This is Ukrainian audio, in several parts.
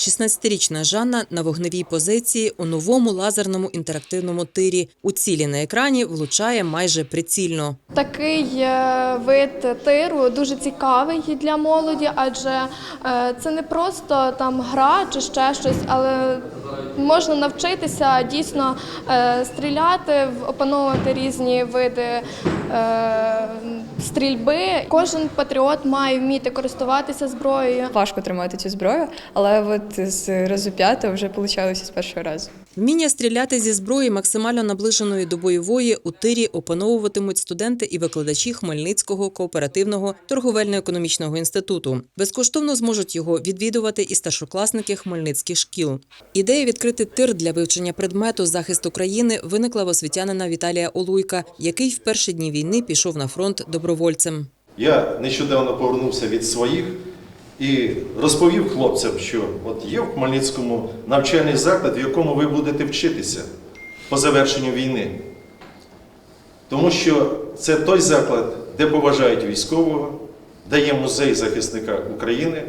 16-річна Жанна на вогневій позиції у новому лазерному інтерактивному тирі. У цілі на екрані влучає майже прицільно. Такий е, вид тиру дуже цікавий для молоді, адже е, це не просто там гра чи ще щось, але можна навчитися дійсно е, стріляти, опановувати різні види стрільби. Кожен патріот має вміти користуватися зброєю. Важко тримати цю зброю, але от з разу п'ятого вже вийшло з першого разу. Вміння стріляти зі зброї максимально наближеної до бойової у тирі опановуватимуть студенти і викладачі Хмельницького кооперативного торговельно-економічного інституту. Безкоштовно зможуть його відвідувати і старшокласники хмельницьких шкіл. Ідея відкрити тир для вивчення предмету захист України виникла в освітянина Віталія Олуйка, який в перші дні війни пішов на фронт добровольцем. Я нещодавно повернувся від своїх і розповів хлопцям, що от є в Хмельницькому навчальний заклад, в якому ви будете вчитися по завершенню війни. Тому що це той заклад, де поважають військового, де є музей захисника України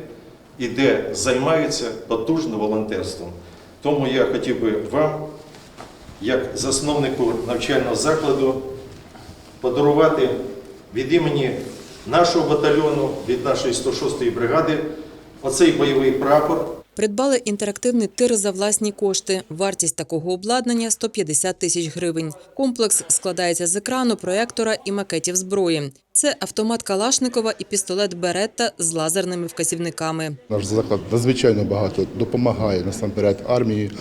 і де займаються потужно волонтерством. Тому я хотів би вам, як засновнику навчального закладу, подарувати від імені нашого батальйону, від нашої 106-ї бригади, оцей бойовий прапор. Придбали інтерактивний тир за власні кошти. Вартість такого обладнання – 150 тисяч гривень. Комплекс складається з екрану, проектора і макетів зброї. Це автомат Калашникова і пістолет Беретта з лазерними вказівниками. Наш заклад надзвичайно багато допомагає насамперед армії,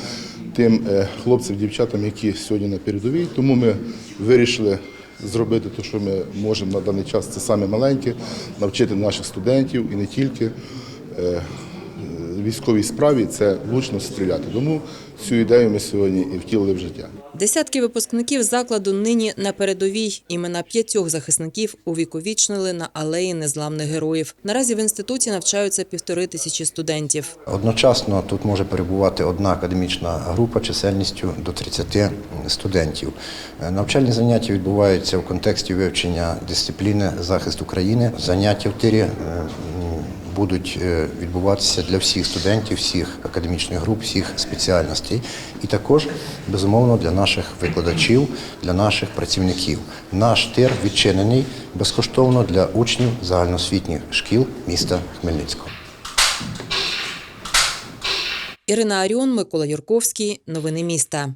тим е, хлопцям, дівчатам, які сьогодні на передовій. Тому ми вирішили зробити те, що ми можемо на даний час. Це саме маленьке, навчити наших студентів і не тільки е, військовій справі це влучно стріляти. Тому цю ідею ми сьогодні і втілили в життя. Десятки випускників закладу нині на передовій. Імена п'ятьох захисників увіковічнили на алеї незламних героїв. Наразі в інституті навчаються півтори тисячі студентів. Одночасно тут може перебувати одна академічна група чисельністю до 30 студентів. Навчальні заняття відбуваються в контексті вивчення дисципліни захист України. Заняття в тирі е, будуть е, відбуватися для всіх студентів, всіх академічних груп, всіх спеціальностей, і також безумовно для наших викладачів, для наших працівників. Наш тир відчинений безкоштовно для учнів загальноосвітніх шкіл міста Хмельницького. Ірина Аріон, Микола Юрковський. Новини міста.